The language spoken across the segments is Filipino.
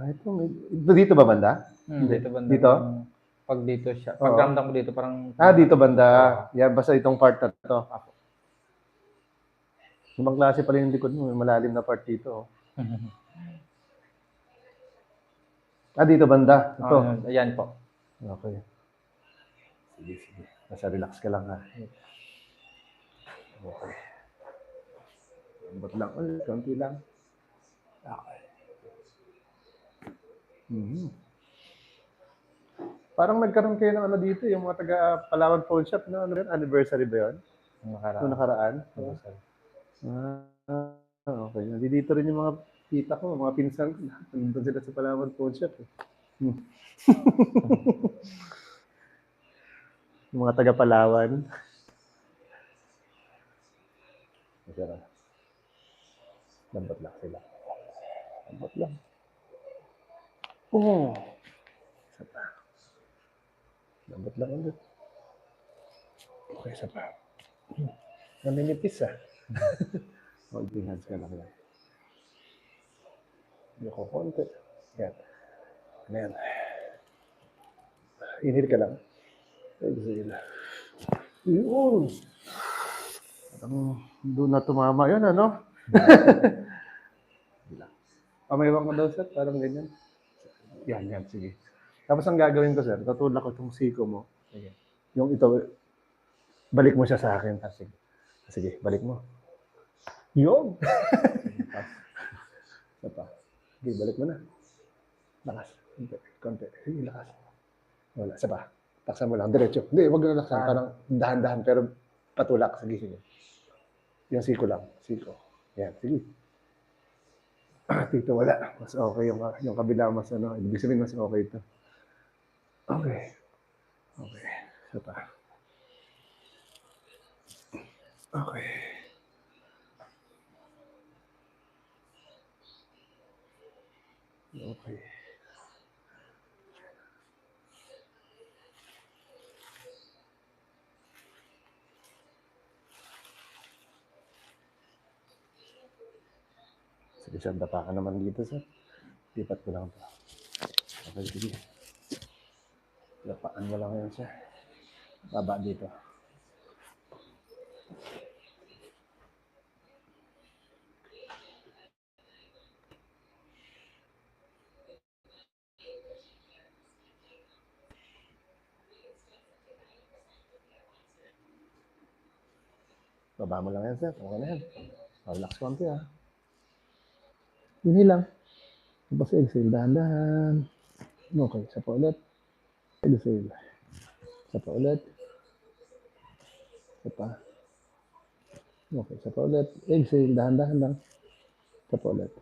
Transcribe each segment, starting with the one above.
Ah, ito, may- ito dito ba banda? Hmm, dito banda. Dito? Pag dito siya. Pag Oo. ramdam ko dito, parang... Ah, dito banda. Yan, basta itong part na to. Ibang klase pala yung likod mo. May malalim na part dito. oh. Ah, dito banda. Ito. Ah, ayan po. Okay. Sige, sige. Basta relax ka lang ha. Okay. Lambot lang ulit. Konti lang. Okay. Mhm. Parang nagkaroon kayo ng ano dito, yung mga taga Palawan Pawn Shop, no? Ano yun? Anniversary ba yun? Yung nakaraan. Noong nakaraan? Sir. Ah, okay. Nandito rin yung mga tita ko, mga pinsan ko. Nandun sila sa Palawan Pawn Shop. Eh. Hmm. yung mga taga Palawan. Masarap. Lambot lang sila. Lambot lang. Oh. Isa pa. Lambot lang ulit. Okay, isa pa. Hmm. Naninipis ah. Holding hands ka lang yan. Hindi ko konti. Yan. Ano yan? Inhale ka lang. Exhale. Yun. Parang doon na tumama yan, ano? Pamayawang ko daw, sir. Parang ganyan. Yan, yan. Sige. Tapos ang gagawin ko, sir, tutulak ko itong siko mo. Sige. Yung ito, balik mo siya sa akin. Ah, sige. Sige, balik mo. Yun! Isa pa. Sige, balik mo na. Lakas. Konti. Konti. Sige, lakas. Wala. Isa pa. Taksan mo lang. Diretso. Hindi, wag na laksan. Ah. Parang dahan-dahan pero patulak. Sige, sige. Yung siko lang. Siko. Yan. Sige. Dito wala. Mas okay yung, yung kabila mas ano. Ibig sabihin mas okay ito. Okay. Okay. Isa pa. Okay. Okay. Sige, sir. Dapa ka naman dito, sir. Lipat ko lang ito. Okay, sige. Lapaan mo lang yan, sir. Baba dito. Baba mo lang yan, sir. Okay na yan. Relax konti, ha. Yun lang. Tapos exhale, dahan-dahan. Okay, isa pa ulit. Exhale. Isa pa ulit. Isa pa. Okay, isa pa ulit. Exhale, dahan-dahan lang. Isa pa ulit.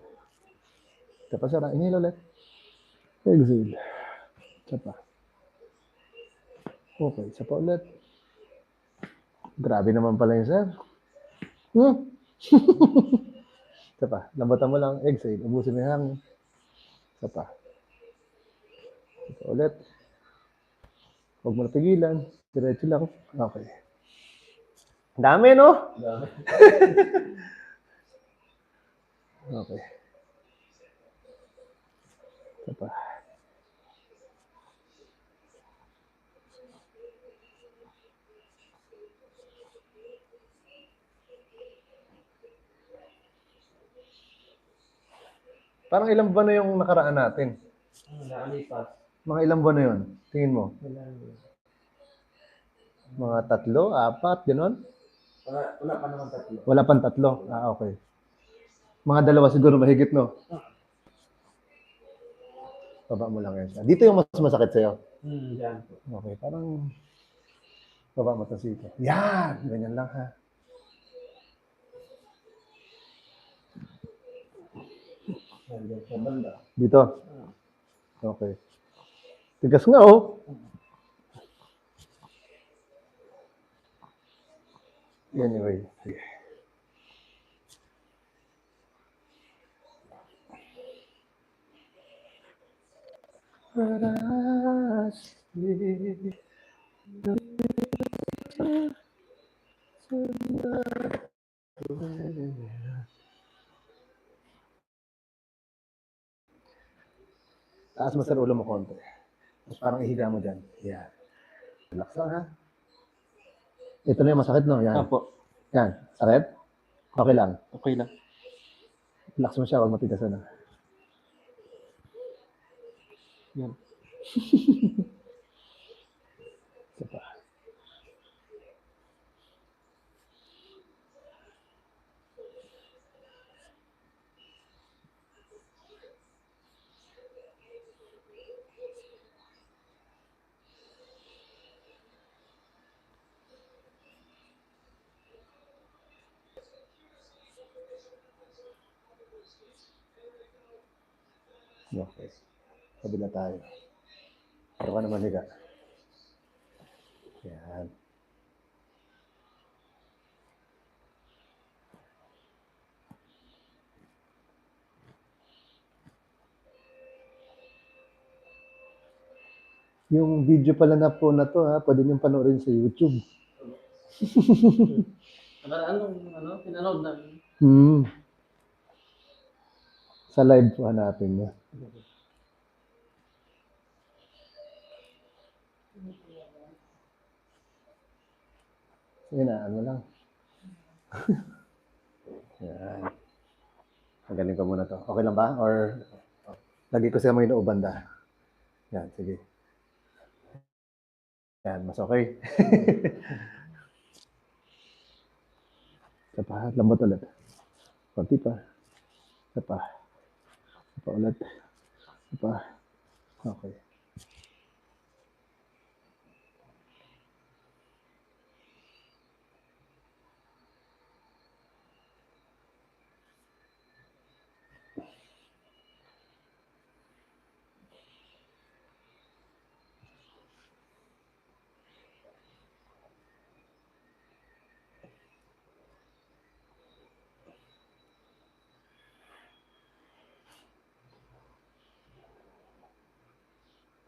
Isa pa, sir. Inhale ulit. Exhale. Isa pa. Okay, isa pa ulit. Grabe naman pala yun, sir. Hmm? Isa pa. Lambatan mo lang. Exhale. Ubusin mo yung hangin. Isa pa. Isa ulit. Huwag mo napigilan. Diretso lang. Okay. Dami, no? okay. Isa pa. Parang ilang buwan na yung nakaraan natin? Nakalipas. Mga ilang buwan na yun? Tingin mo? Mga tatlo, apat, gano'n? Wala, wala pa naman tatlo. Wala pang tatlo. Ah, okay. Mga dalawa siguro mahigit, no? Baba mo lang yan siya. Dito yung mas masakit sa'yo. Hmm, dyan po. Okay, parang baba mo to siko. Yan! Ganyan lang, ha? Gitu. Gitu? Dito? Okay. Tigas nga oh. Anyway, sige. Thank you. Taas mo sa ulo mo konti. Tapos parang ihiga mo dyan. Yan. Relax lang ha. Ito na yung masakit no? Yan. Apo. Yan. Sakit? Okay lang. Okay lang. Relax mo siya. Huwag matigasan na. Yan. Isa pa. Okay. Kabila tayo. Pero ka naman higa. Yan. Yung video pala na po na to ha, pwede niyong panoorin sa YouTube. Anong, ano, pinanood na. Hmm. Sa live po hanapin niyo. Sige na, ano lang. Yan. Magaling ka muna to. Okay lang ba? Or lagi ko siya may noo banda. Yan, sige. Yan, mas okay. Isa pa, lambot ulit. Konti pa. Isa pa. Isa pa ulit. Isa pa. Okay.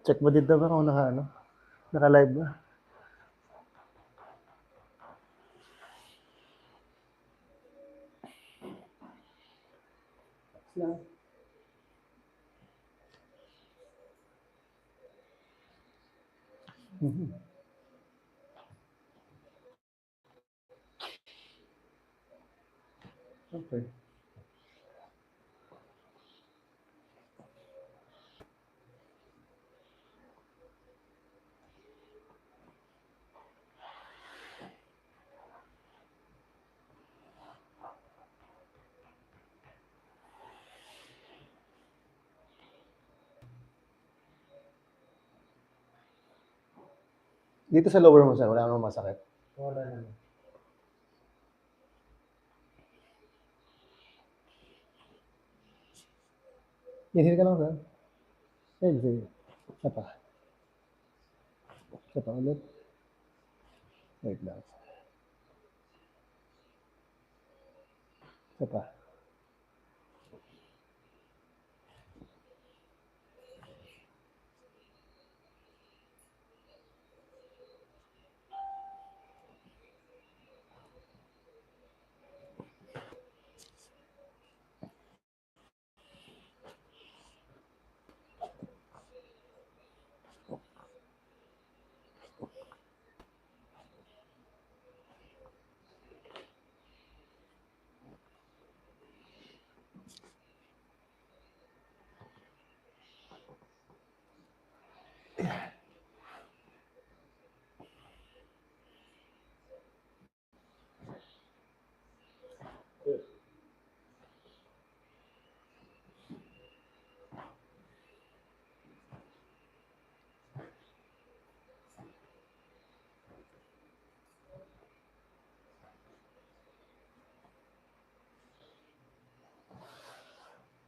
Check mo dito ba kung naka, ano, naka-live ba? Dito sa lower mo, sir, wala namang masakit. Wala naman. Inhale ka lang, sir. Sige. Isa pa. Isa pa ulit. Wait lang. Isa pa.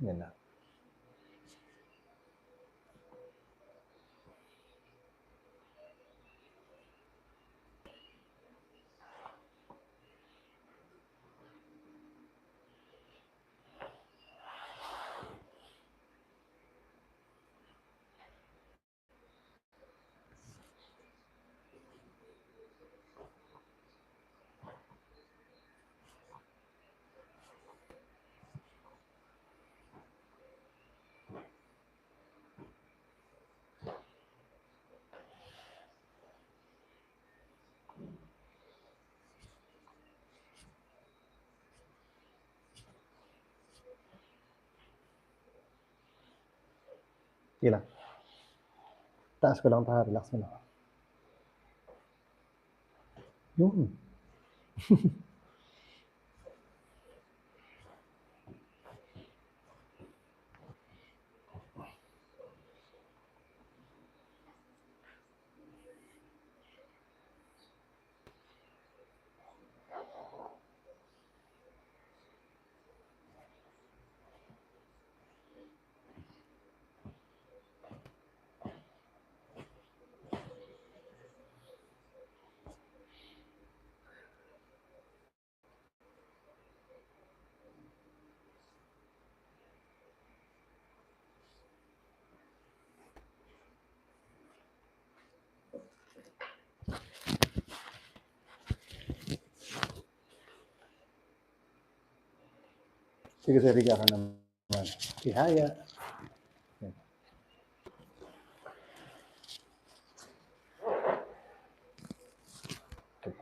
Yan Sige lang. Taas ko lang ta, relax mo lang. Yun. Higa ka naman. Yan. Okay.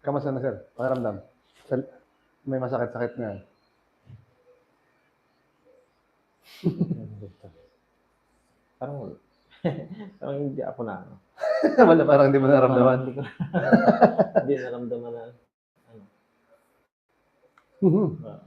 Kamusta na, sir? Pakiramdam? Sal- may masakit-sakit na. Parang, parang hindi ako na, ano. Wala, parang hindi mo naramdaman. Hindi ko, hindi naramdaman na, Mhm. ah,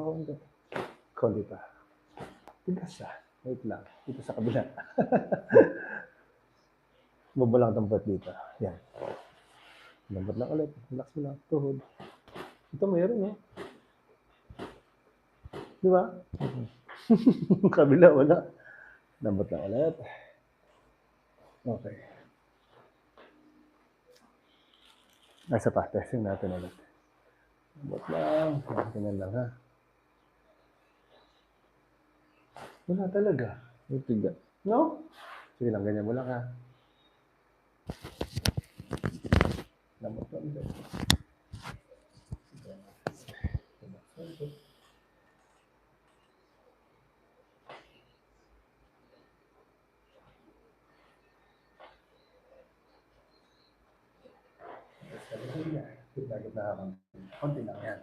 Lang konti. Konti pa. Tigas ah. Wait lang. Dito sa kabila. Baba lang tampat dito. Yan. Lambot lang ulit. Relax mo lang. Tuhod. Ito mayroon eh. Di ba? kabila wala. Lambot lang ulit. Okay. Ay, Isa pa. Testing natin ulit. Lambot lang. Ganyan lang ha. Wala talaga. may tiga. No? Sige lang, ganyan mo lang ha. Lamot lang ulit. Gitna na ako. Konti lang yan.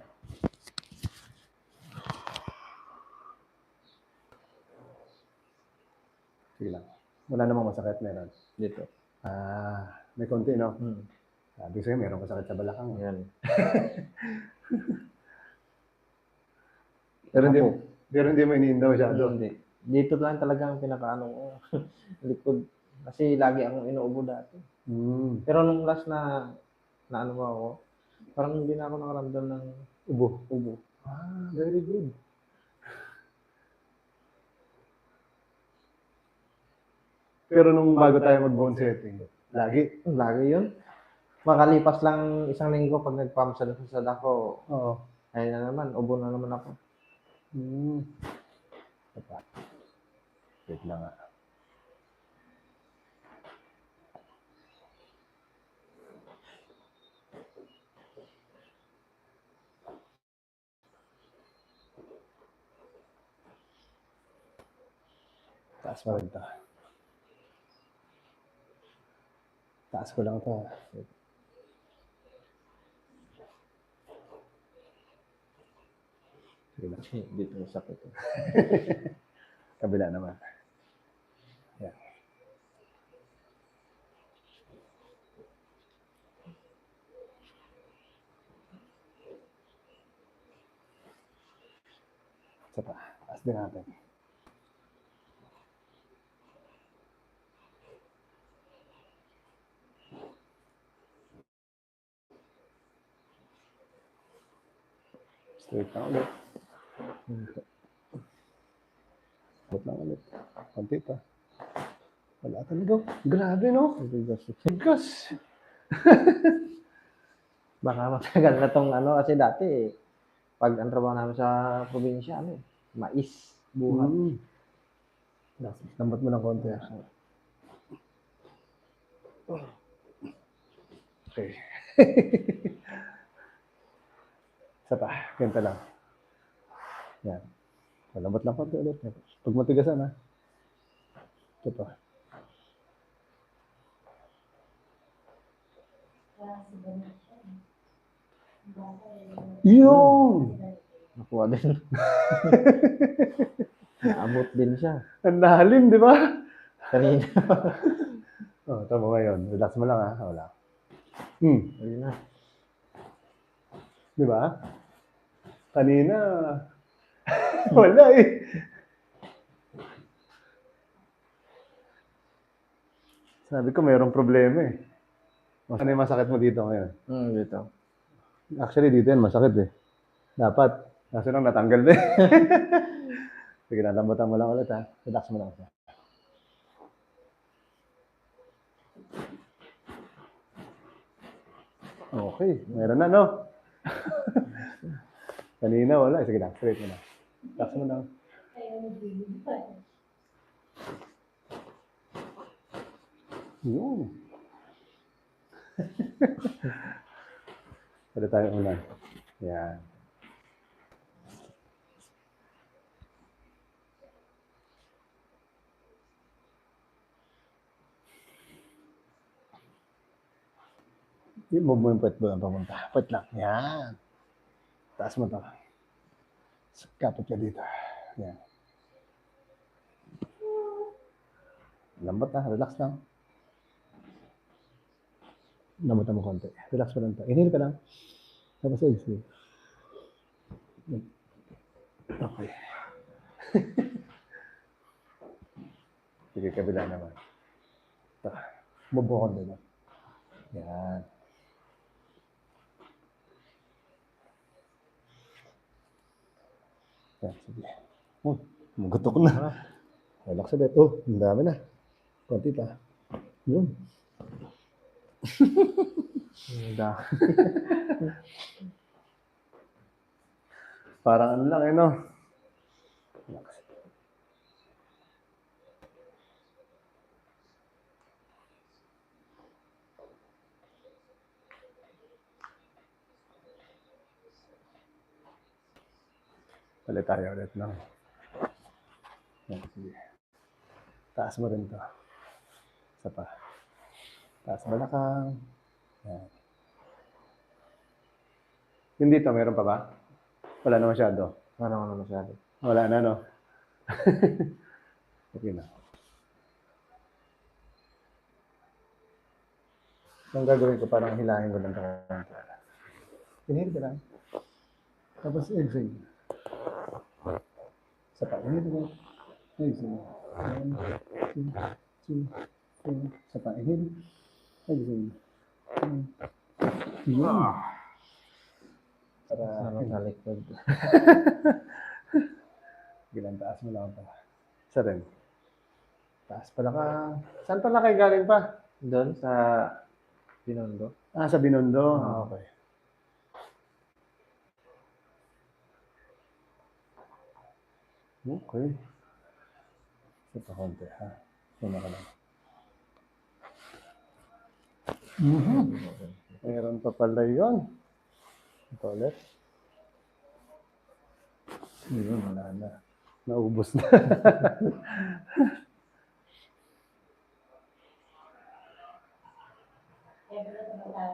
Sige lang. Wala namang masakit meron. Dito. Ah, may konti, no? Hmm. Sabi sa'yo, meron masakit sa balakang. Yan. Pero hindi, Ako. pero hindi mo iniindaw masyado. Hindi. Dito lang talaga ang pinakaano ko. Likod. Kasi lagi akong inuubo dati. Mm. Pero nung last na, na ano ba ako, parang hindi na ako nakaramdam ng Ubo. ubo. Ah, very good. Pero nung bago tayo mag-bone setting, lagi. Lagi yun. Makalipas lang isang linggo pag nag-pump sa sa ako, Oo. ayun na naman, ubo na naman ako. Mm. Ito. Wait lang ah. Taas mo rin to. Taas ko lang to. Dito yung sakit. Kabila naman. Yan. Isa pa. Taas din natin. Straight lang ulit. Bot lang ulit. Konti pa. Wala talaga. Grabe, no? Tigas. Baka matagal na tong ano, kasi dati, pag ang trabaho namin sa probinsya, ano eh, mais. buhat. Mm. Lambat mo ng konti. Okay. Isa pa. Ganito lang. Yan. Lambat lang konti ulit. Pag matigasan ha. Ito pa. Yun! Nakuha din. Naabot din siya. Ang lalim, di ba? Kanina. Oh, tama ngayon. Relax mo lang ha. Wala. Hmm. Ayun na. Di ba? Kanina, wala eh. Sabi ko, mayroong problema eh. Ano yung masakit mo dito ngayon? Hmm, dito. Actually, dito yan, masakit eh. Dapat. Kaso lang natanggal na eh. Sige, nalambutan mo lang ulit ha. Relax mo lang siya. Okay, meron na no? Kanina wala. Sige lang, straight mo na. Relax mo lang. Yun. Pwede tayo ulan. Yan. I-move mo yung puwet mo lang papunta. Puwet lang. Yan. Taas mo to. Kapit ka dito. Yan. Lambot na. Relax lang. Lambot mo konti. Relax mo lang to. Inhale ka lang. Tapos exhale. Okay. Sige, kabila naman. Ito. Move mo konti lang. Yan. Yan, sige. Oh, magutok na. Relax ulit. Oh, ang dami na. Konti pa. Yun. Hindi. Parang ano lang eh, no? Relax. Ulit tayo ulit. Yan, sige. Taas mo rin to. Isa pa. Taas balakang. Yan. Yung dito, meron pa ba? Wala na masyado. Parang ano masyado. Wala na, no? okay na. Ang gagawin ko, parang hilahin ko lang. Inhale ka lang. Tapos exhale. Sa pa, inhale ka. Exhale. One, two, two, three. Sa pa, inhale. Exhale. One, Yun. Para, sa likod. Gilang taas mo lang pa. Isa rin. Taas pala ka. Saan pala kayo galing pa? Doon sa Binondo. Ah, sa Binondo. Ah, okay. Okay. Isa pa konti, ha? Una ka lang. Mhm. Meron pa pala yun. Ito ulit. Yun, wala na. Naubos na.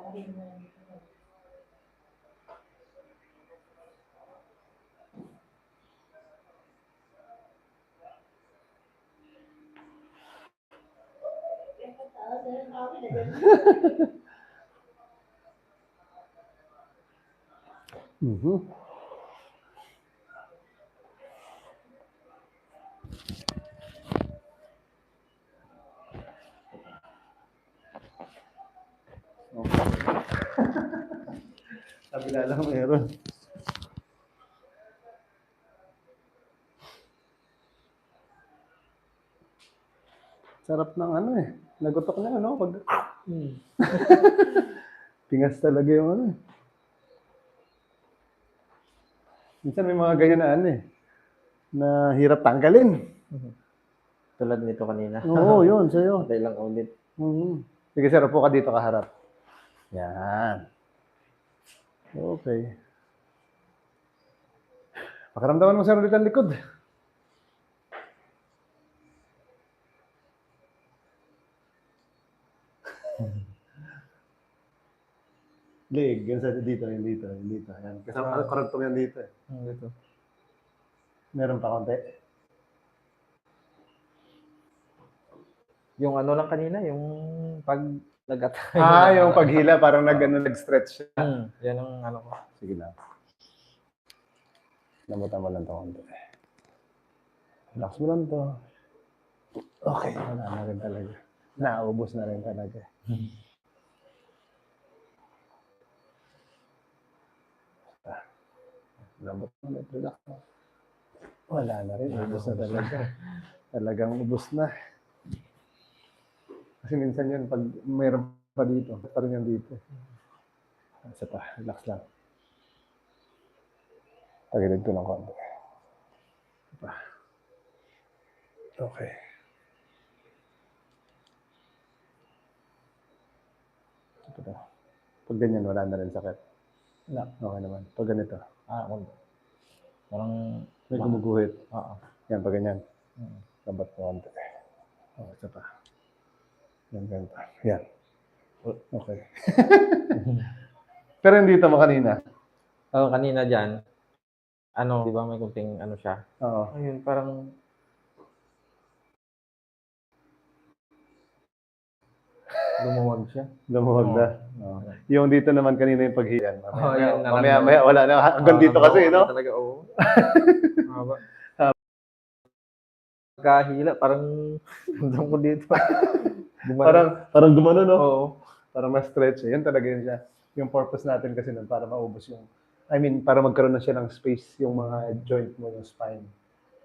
Mhm. Okay. Kabila lang meron. Sarap ng ano eh. Nagutok na ano. Pag... Hmm. Pingas talaga yung ano eh. Minsan may mga ganyan na ano eh. na hirap tanggalin. Tulad nito kanina. Oo, yun, sa'yo. Patay lang ulit. Mhm. Sige, sir, upo ka dito kaharap. Yan. Okay. Pakiramdaman mo, sir, ulit ang likod. Leg, yan sa dito, yung dito, yung dito. Yan. Kasi uh, karagtong yan dito. eh. Hmm, Dito. Meron pa konti. Yung ano lang kanina, yung pag nag-atay. Ah, yung paghila, parang nag, ano, nag-stretch siya. Hmm, yan ang ano ko. Sige lang. Lambutan mo lang ito konti. Relax mo lang to. Okay, wala na rin talaga. Naubos na rin talaga. Ulit, relax mo. Wala na rin, ubos na talaga. Talagang ubos na. Kasi minsan yun, pag mayroon pa dito, pa rin yan dito. Isa pa, relax lang. Tagilid ko ng konti. Pa. Okay. Ito to. Pag ganyan, wala na rin sakit. Wala. Okay naman. Pag ganito, Ah, ako. Parang, may gumuguhit. oo. Yan, pag ganyan. Mm. Lambat ko konti. Oh, isa pa. Yan, ganito. Yan. Okay. Pero hindi mo kanina. Oh, kanina dyan, ano, di ba may kunting ano siya? Oo. Ayun, parang, lumuwag siya. Lumuwag na. Oo. Yung dito naman kanina yung paghiyan. Mamaya, Oo, yun, mamaya, mamaya, wala na. Hanggang dito kasi, ano, no? Talaga, oo. Haba. Kahila, parang, ramdam ko dito. Gumano. Parang, parang gumano, no? oo. Parang ma-stretch. Yan talaga yun siya. Yung purpose natin kasi nun, para maubos yung, I mean, para magkaroon na siya ng space yung mga joint mo, yung spine.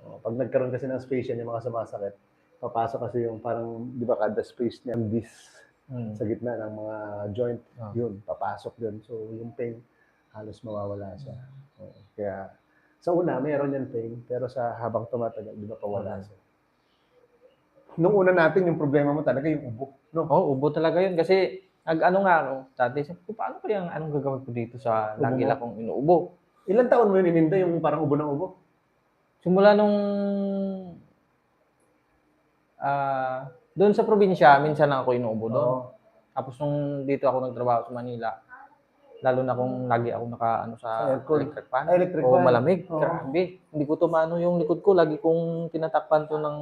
O, pag nagkaroon kasi ng space yan, yung mga sumasakit, papasok kasi yung parang, di ba, kada space niya, yung Hmm. sa gitna ng mga joint, Ah. yun, papasok yun. So, yung pain, halos mawawala siya. Oo. Kaya, sa una, meron yan pain, pero sa habang tumatagal, di ba, pawala Mm. siya. Nung una natin, yung problema mo talaga yung ubo. No? Oo, ubo talaga yun. Kasi, nag ano nga ako, dati, sabi ko, paano kaya, anong gagawin ko dito sa Ubo lagi lang akong inuubo? Ilan taon mo yun ininda yung parang ubo ng ubo? Simula nung, ah, doon sa probinsya, minsan lang ako inuubo doon. Oo. Tapos nung dito ako nagtrabaho sa Manila, lalo na kung lagi ako naka ano Sa aircon. electric fan. Ah, electric o fan. malamig. Oo. Grabe. Hindi ko tumano yung likod ko. Lagi kong tinatakpan to ng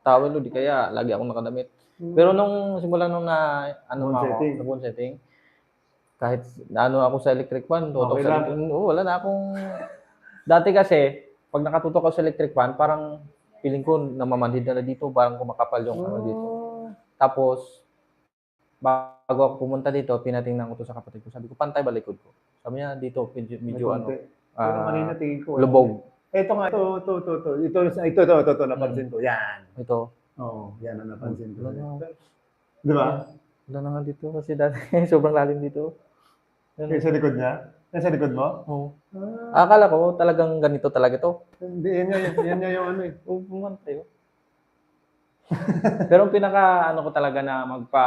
towel o di kaya lagi akong nakadamit. Pero nung simula nung na ano Bone na ako, setting. bone setting, kahit ano ako sa electric fan, tutok Okay sa lang. electric, oo, wala na akong Dati kasi pag nakatutok ako sa electric fan, parang feeling ko namamanhid na, na dito, parang kumakapal yung ano dito. Oh. Tapos, bago ako pumunta dito, pinatingnan ko to sa kapatid ko. Sabi ko, pantay ba likod ko? Sabi niya, dito, medyo, medyo ano, konti. Pero ah, kanina tingin ko. lubog. Ito nga, ito, ito, ito, ito, ito, ito, ito, ito, ito, napansin ko. Yan. Ito. Oo, yan ang napansin ko. Wala na, Di ba? wala na nga dito kasi dati sobrang lalim dito. Yan. Sa likod niya? Yan sa likod mo? Oo. Ah, Akala ko talagang ganito talaga to. hindi, yan yan, yan, yan yung ano eh. Oo, tayo. Pero ang pinaka ano ko talaga na magpa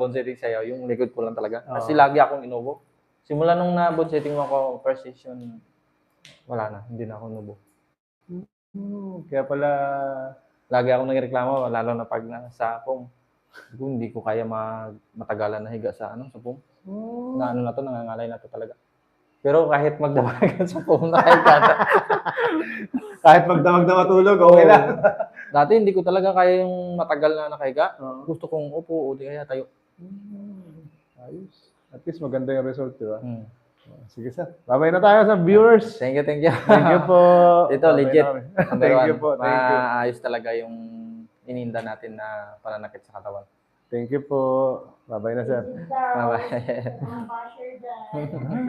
bone setting sa'yo, yung likod ko lang talaga. Kasi Oo. lagi akong inubo. Simula nung na bone setting mo ako, first session, wala na, hindi na ako inubo. Hmm, kaya pala, Lagi akong nagreklamo, lalo na pag nasa foam. Kung hindi ko kaya mag, matagalan na higa sa ano sa foam. hmm, Na ano na to, nangangalay na to talaga. Pero kahit magdawagan sa foam na kahit kata. kahit magdamag na matulog, okay lang. Dati hindi ko talaga kaya yung matagal na nakahiga. Oo. Gusto kong upo o di kaya tayo. Hmm, Ayos. At least maganda yung result, di ba? Hmm. Sige, sir. Babay na tayo sa viewers. Thank you, thank you. Thank you po. Ito, Babay legit. namin. Number Thank one, you po. Thank you. Maayos talaga yung ininda natin na pananakit sa katawan. Thank you po. Babay na, sir. Bye-bye.